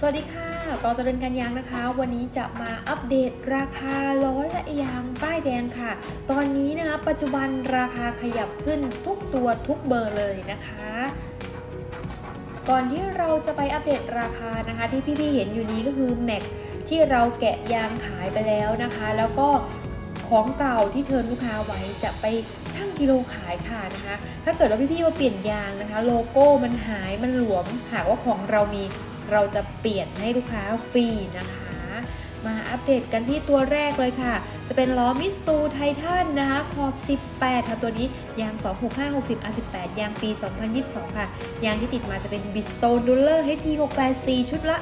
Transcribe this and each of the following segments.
สวัสดีค่ะต่อเจริญกันยางนะคะ วันนี้จะมาอัปเดตราคาล้อและยางป้ายแดงค่ะ ตอนนี้นะคะปัจจุบันราคาขยับขึ้นทุกตัวทุกเบอร์เลยนะคะ ก่อนที่เราจะไปอัปเดตราคานะคะ ที่พี่ๆเห็นอยู่นี้ก็คือแม็กที่เราแกะยางขายไปแล้วนะคะ แล้วก็ของเก่าที่เทิร์นลูกค้าไว้จะไปชั่งกิโลขายค่ะนะคะ ถ้าเกิดว่าพี่ๆมาเปลี่ยนยางนะคะ โลโก้มันหายมันหลวมหากว่าของเรามี เราจะเปลี่ยนให้ลูกค้าฟรีนะคะ มาอัปเดตกันที่ตัวแรกเลยค่ะ จะเป็นล้อมิสตูไททันนะคะขอบ 18 ค่ะตัวนี้ยาง 265 60 R18 ยางปี 2022 ค่ะ ยางที่ติดมาจะเป็นบิสโตนดูลเลอร์ HT 684 ชุดละ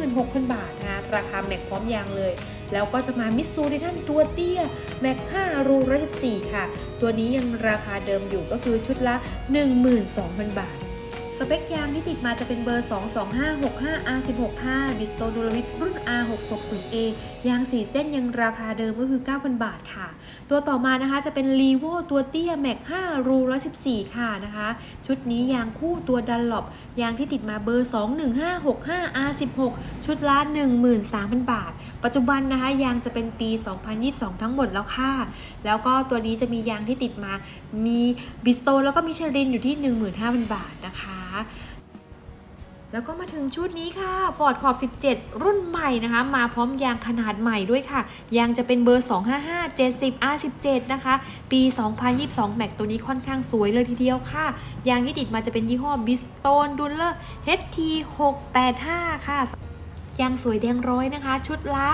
26,000 บาทนะคะราคาแม็กพร้อมยางเลยแล้วก็จะมามิสซูไททันตัวเตี้ยแม็ก5รู114ค่ะ ตัวนี้ยังราคาเดิมอยู่ก็คือชุดละ 12,000 บาท สเปคยางที่ติดมาจะเป็นเบอร์ 22565 R16 5บิสโตดูลวิทรุ่น R660A ยาง 4 เส้นยังราคาเดิมก็คือ 9,000 บาทค่ะ ตัวต่อมานะคะจะเป็น r ีโวตัวเตี้ยแม็ก5รู114 ค่ะนะคะ ชุดนี้ยางคู่ตัวดันหลบยางที่ติดมาเบอร์ 21565 R16 ชุดละ 13,000 บาท ปัจจุบันนะคะยางจะเป็นปี 2022 ทั้งหมดแล้วค่ะ แล้วก็ตัวนี้จะมียางที่ติดมา มีบิสโตแล้วก็มิชลินอยู่ที่ 15,000 บาทนะคะแล้วก็มาถึงชุดนี้ค่ะ Ford ขอบ 17 รุ่นใหม่นะคะ มาพร้อมยางขนาดใหม่ด้วยค่ะ ยางจะเป็นเบอร์ 255 70 R17 นะคะ ปี 2022 แม็กตัวนี้ค่อนข้างสวยเลยทีเดียวค่ะ ยางที่ติดมาจะเป็นยี่ห้อ Bridgestone Duller HT 685 ค่ะ ยางสวยแดงร้อยนะคะ ชุดละ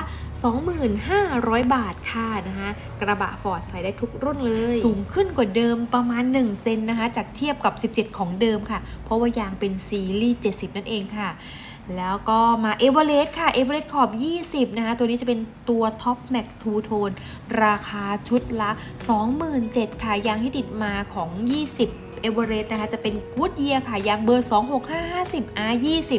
2,500 บาทค่ะนะคะ กระบะฟอร์ดใส่ได้ทุกรุ่นเลย สูงขึ้นกว่าเดิมประมาณ 1 เซนนะคะ จากเทียบกับ 17 ของเดิมค่ะ เพราะว่ายางเป็นซีรีส์ 70 นั่นเองค่ะแล้วก็มาเอเวอเรสต์ค่ะเอเวอเรสต์ขอบ 20 นะคะ ตัวนี้จะเป็นตัวท็อปแม็กทูโทนราคาชุดละ 27,000ค่ะยางที่ติดมาของ 20 เอเวอเรสต์นะคะจะเป็นกูดเยียค่ะยางเบอร์ 26550 R20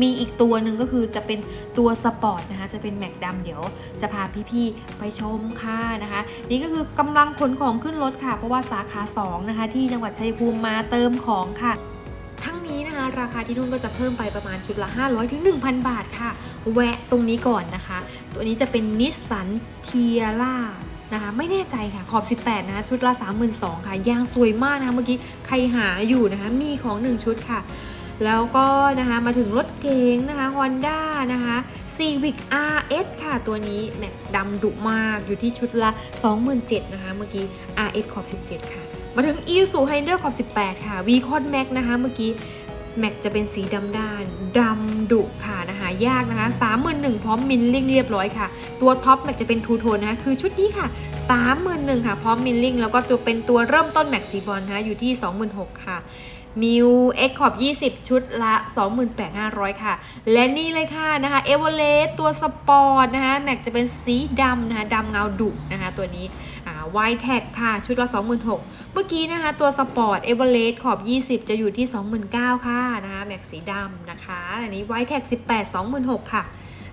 มีอีกตัวหนึ่งก็คือจะเป็นตัวสปอร์ตนะคะจะเป็นแม็กดำเดี๋ยวจะพาพี่ๆไปชมค่ะนะคะ นี่ก็คือกำลังขนของขึ้นรถค่ะ เพราะว่าสาขา 2 นะคะ ที่จังหวัดชัยภูมิมาเติมของค่ะ ทั้งนี้นะคะราคาที่นู่นก็จะเพิ่มไปประมาณชุดละ 500ถึง1,000 บาทค่ะ แวะตรงนี้ก่อนนะคะ ตัวนี้จะเป็นนิสสันเทียร่า นะคะไม่แน่ใจค่ะขอบ 18นะคะชุดละ 32,000ค่ะยางสวยมากนะคะเมื่อกี้ใครหาอยู่นะคะมีของ 1 ชุดค่ะ แล้วก็นะคะมาถึงรถเก๋งนะคะ Honda นะคะ Civic RS ค่ะตัวนี้แม็กดำดุมากอยู่ที่ชุดละ 27,000นะคะเมื่อกี้ RS ขอบ 17 ค่ะ มาถึง e s u h i n d e r ขอบ 18 ค่ะ v c o n Max นะคะเมื่อกี้ แม็กจะเป็นสีดำด้านดำดุค่ะนะคะยากนะคะ31,000พร้อมมินลิ่งเรียบร้อยค่ะ ตัวท็อปแม็กจะเป็นทูโทนนะคะคือชุดนี้ค่ะ31,000ค่ะพร้อมมินลิ่งแล้วก็ตัวเป็นตัวเริ่มต้นแม็กสีบอลนะคะอยู่ที่ 26,000ค่ะ มิว X ขอบ 20 ชุดละ 28,500 ค่ะ และนี่เลยค่ะนะคะเอเวอเรสตัวสปอร์ตนะคะแม็กจะเป็นสีดำนะคะดำเงาดุนะคะตัวนี้อ่าไวแท็กค่ะ ชุดละ 26,000เมื่อกี้นะคะ ตัวสปอร์ตเอเวอเรสขอบ 20 จะอยู่ที่ 29,000ค่ะนะคะแม็กสีดำนะคะ อันนี้ไวแท็ก18 26,000 ค่ะ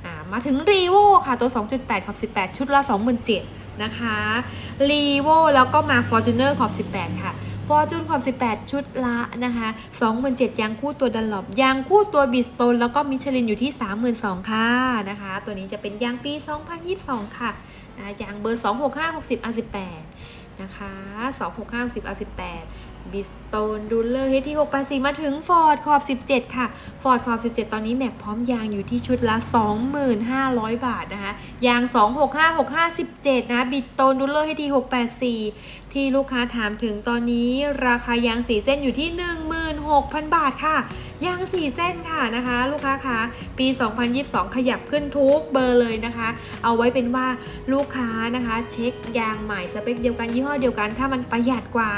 อ่ามาถึงรีโวค่ะตัว 2.8 ขอบ 18 ชุดละ 27,000นะคะรีโวแล้วก็มา Fortuner ขอบ 18 ค่ะ ฟอร์จูนขอบ18 ชุดละนะคะ27,000ยางคู่ตัวดันหลบยางคู่ตัวบิสโตนแล้วก็มิชลินอยู่ที่ 32,000ค่ะนะคะ ตัวนี้จะเป็นยางปี 2022 ค่ะนะยางเบอร์ 265 60 R18 นะคะ 265 60 R18 บิสโตนดูเลอร์เฮที่684 มาถึงฟอร์ดขอบ 17 ค่ะ ฟอร์ดขอบ 17 ตอนนี้แม็กพร้อมยางอยู่ที่ชุดละ 25,000บาทนะคะ ยาง 265 657นะ บิสโตนดูเลอร์เฮที่684ที่ลูกค้าถามถึงตอนนี้ราคายาง4เส้นอยู่ที่ 16,000 บาทค่ะ ยาง4เส้นค่ะนะคะ ลูกค้าคะปี 2022 ขยับขึ้นทุกเบอร์เลยนะคะ เอาไว้เป็นว่าลูกค้านะคะ เช็คยางใหม่สเปคเดียวกันยี่ห้อเดียวกัน ถ้ามันประหยัดกว่า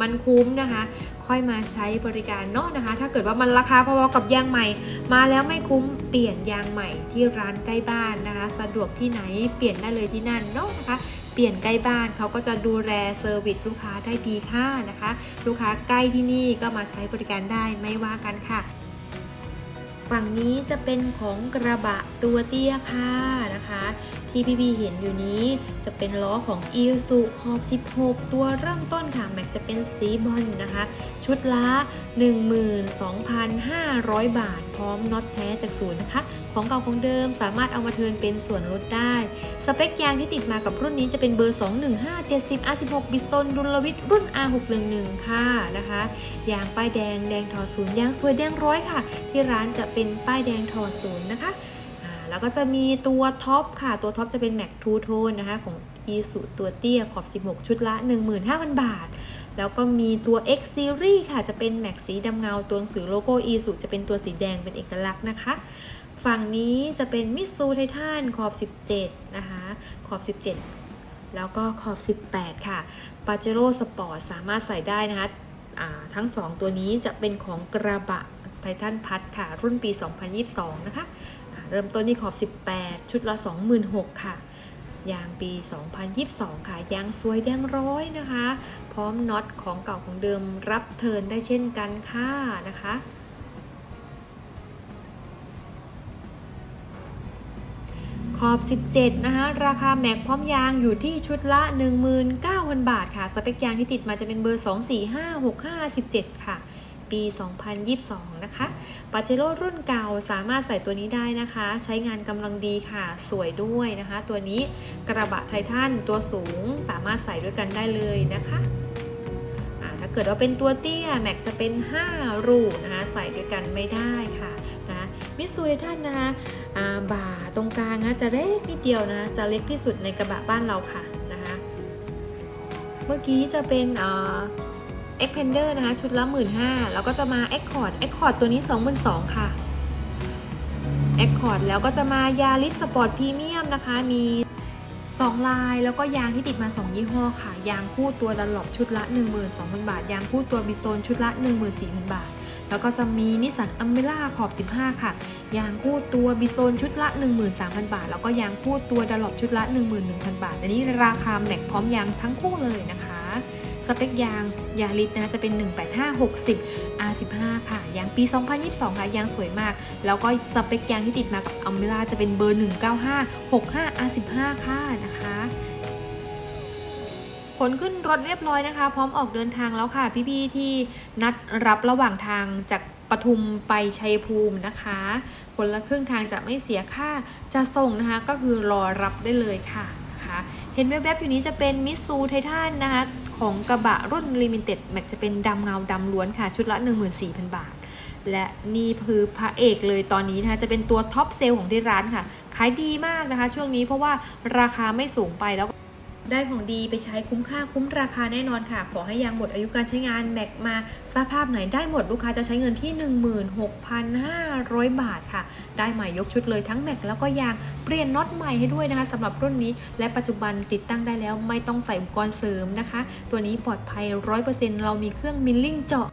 มันคุ้มนะคะ ค่อยมาใช้บริการเนาะนะคะ ถ้าเกิดว่ามันราคาพอๆกับยางใหม่ มาแล้วไม่คุ้มเปลี่ยนยางใหม่ที่ร้านใกล้บ้านนะคะ สะดวกที่ไหนเปลี่ยนได้เลยที่นั่นเนาะนะคะ ปลี่ยนใกล้บ้านเขาก็จะดูแลเซอร์วิสลูกค้าได้ดีค่ะนะคะ ลูกค้าใกล้ที่นี่ก็มาใช้บริการได้ไม่ว่ากันค่ะ ฝั่งนี้จะเป็นของกระบะตัวเตี้ยค่ะนะคะ ที่พี่บีเห็นอยู่นี้จะเป็นล้อของ i s u ขอบ 16 ตัวเริ่มต้นค่ะ แม็กจะเป็นสีบอลนะคะ ชุดละ12,500 บาท พร้อมน็อตแท้จากศูนย์นะคะ ของเก่าของเดิมสามารถเอามาเทินเป็นส่วนลดได้ สเปคยางที่ติดมากับรุ่นนี้จะเป็นเบอร์ 21570 R16 บิสตนดุลวิทย์รุ่น R611 ค่ะนะคะยางป้ายแดงแดงถอดศูนย์ยางสวยแดงร้อยค่ะ ที่ร้านจะเป็นป้ายแดงถอดศูนย์นะคะ แล้วก็จะมีตัวท็อปค่ะ ตัวท็อปจะเป็นแม็กทูโทนนะคะ ของ e s u ตัวเตี้ยขอบ 16 ชุดละ 15,000 บาท แล้วก็มีตัว X Series ค่ะ จะเป็นแม็กสีดำเงา ตัวหนังสือโลโก้ e s u จะเป็นตัวสีแดงเป็นเอกลักษณ์นะคะ ฝั่งนี้จะเป็นมิ t ซูไททันขอบ 17 นะคะ ขอบ 17 แล้วก็ขอบ 18 ค่ะปาเจโร่สปอร์ตสามารถใส่ได้นะคะทั้ง 2 ตัวนี้จะเป็นของกระบะไททันพัทค่ะ รุ่นปี 2022 นะคะอ่า เริ่มต้นที่ขอบ 18 ชุดละ 26,000ค่ะ ยางปี 2022 ค่ะ ยางสวยแดงร้อยนะคะ พร้อมน็อตของเก่าของเดิมรับเทินได้เช่นกันค่ะนะคะขอบ 17 นะคะ ราคาแม็กพร้อมยางอยู่ที่ชุดละ 19,000 บาทค่ะ สเปคยางที่ติดมาจะเป็นเบอร์ 2456517 ค่ะ ปี 2022 นะคะปาเจโร่รุ่นเก่าสามารถใส่ตัวนี้ได้นะคะ ใช้งานกำลังดีค่ะ สวยด้วยนะคะ ตัวนี้กระบะไททันตัวสูงสามารถใส่ด้วยกันได้เลยนะคะถ้าเกิดว่าเป็นตัวเตี้ย แม็กจะเป็น 5 รูนะคะใส่ด้วยกันไม่ได้ค่ะนะมิสูไททันนะคะบ่าตรงกลางนะจะเล็กนิดเดียวนะจะเล็กที่สุดในกระบะบ้านเราค่ะนะคะเมื่อกี้จะเป็นอ่อ e x p a n d e r นะคะ ชุดละ 15,000แล้วก็จะมา Accord Accord ตัวนี้ 22,000ค่ะ Accord แล้วก็จะมายาริสสปอร์ตพรีเมียมนะคะ มี 2 ลาย แล้วก็ยางที่ติดมา 2 ยี่ห้อค่ะ ยางคู่ตัวดันหลบชุดละ 12,000 บาท ยางคู่ตัวบิโซนชุดละ 14,000 บาท แล้วก็จะมีนิสสันอัมเบล่าขอบ 15 ค่ะ ยางคู่ตัวบิโซนชุดละ 13,000 บาท แล้วก็ยางคู่ตัวดันหลบชุดละ 11,000 บาท อันนี้ราคาแม็กพร้อมยางทั้งคู่เลยนะคะ เปคยางยาลิสนะจะเป็น 18560 R15 ค่ะ ยางปี 2022 ค่ะ ยางสวยมาก แล้วก็สเปคยางที่ติดมากับอัมเบล่าจะเป็นเบอร์ 19565 R15 ค่ะนะคะขนขึ้นรถเรียบร้อยนะคะ พร้อมออกเดินทางแล้วค่ะ พี่ๆที่นัดรับระหว่างทางจากปทุมไปชัยภูมินะคะคนละครึ่งทางจะไม่เสียค่าจะส่งนะคะ ก็คือรอรับได้เลยค่ะนะคะ เห็นแวบๆอยู่นี้จะเป็นมิ t ซูไททันนะคะ ของกระบะรุ่น Limited Max จะเป็นดำเงาดำล้วนค่ะ ชุดละ 14,000 บาท และนี่คือพระเอกเลยตอนนี้นะคะจะเป็นตัวท็อปเซลล์ของที่ร้านค่ะ ขายดีมากนะคะ ช่วงนี้เพราะว่าราคาไม่สูงไปแล้ว ได้ของดีไปใช้คุ้มค่าคุ้มราคาแน่นอนค่ะ ขอให้ยางหมดอายุการใช้งานแม็กมาสภาพไหนได้หมดลูกค้าจะใช้เงินที่ 16,500 บาทค่ะ ได้ใหม่ยกชุดเลยทั้งแม็กแล้วก็ยางเปลี่ยนน็อตใหม่ให้ด้วยนะคะสำหรับรุ่นนี้ และปัจจุบันติดตั้งได้แล้วไม่ต้องใส่อุปกรณ์เสริมนะคะ ตัวนี้ปลอดภัย 100%เรามีเครื่องมิลลิ่งเจาะ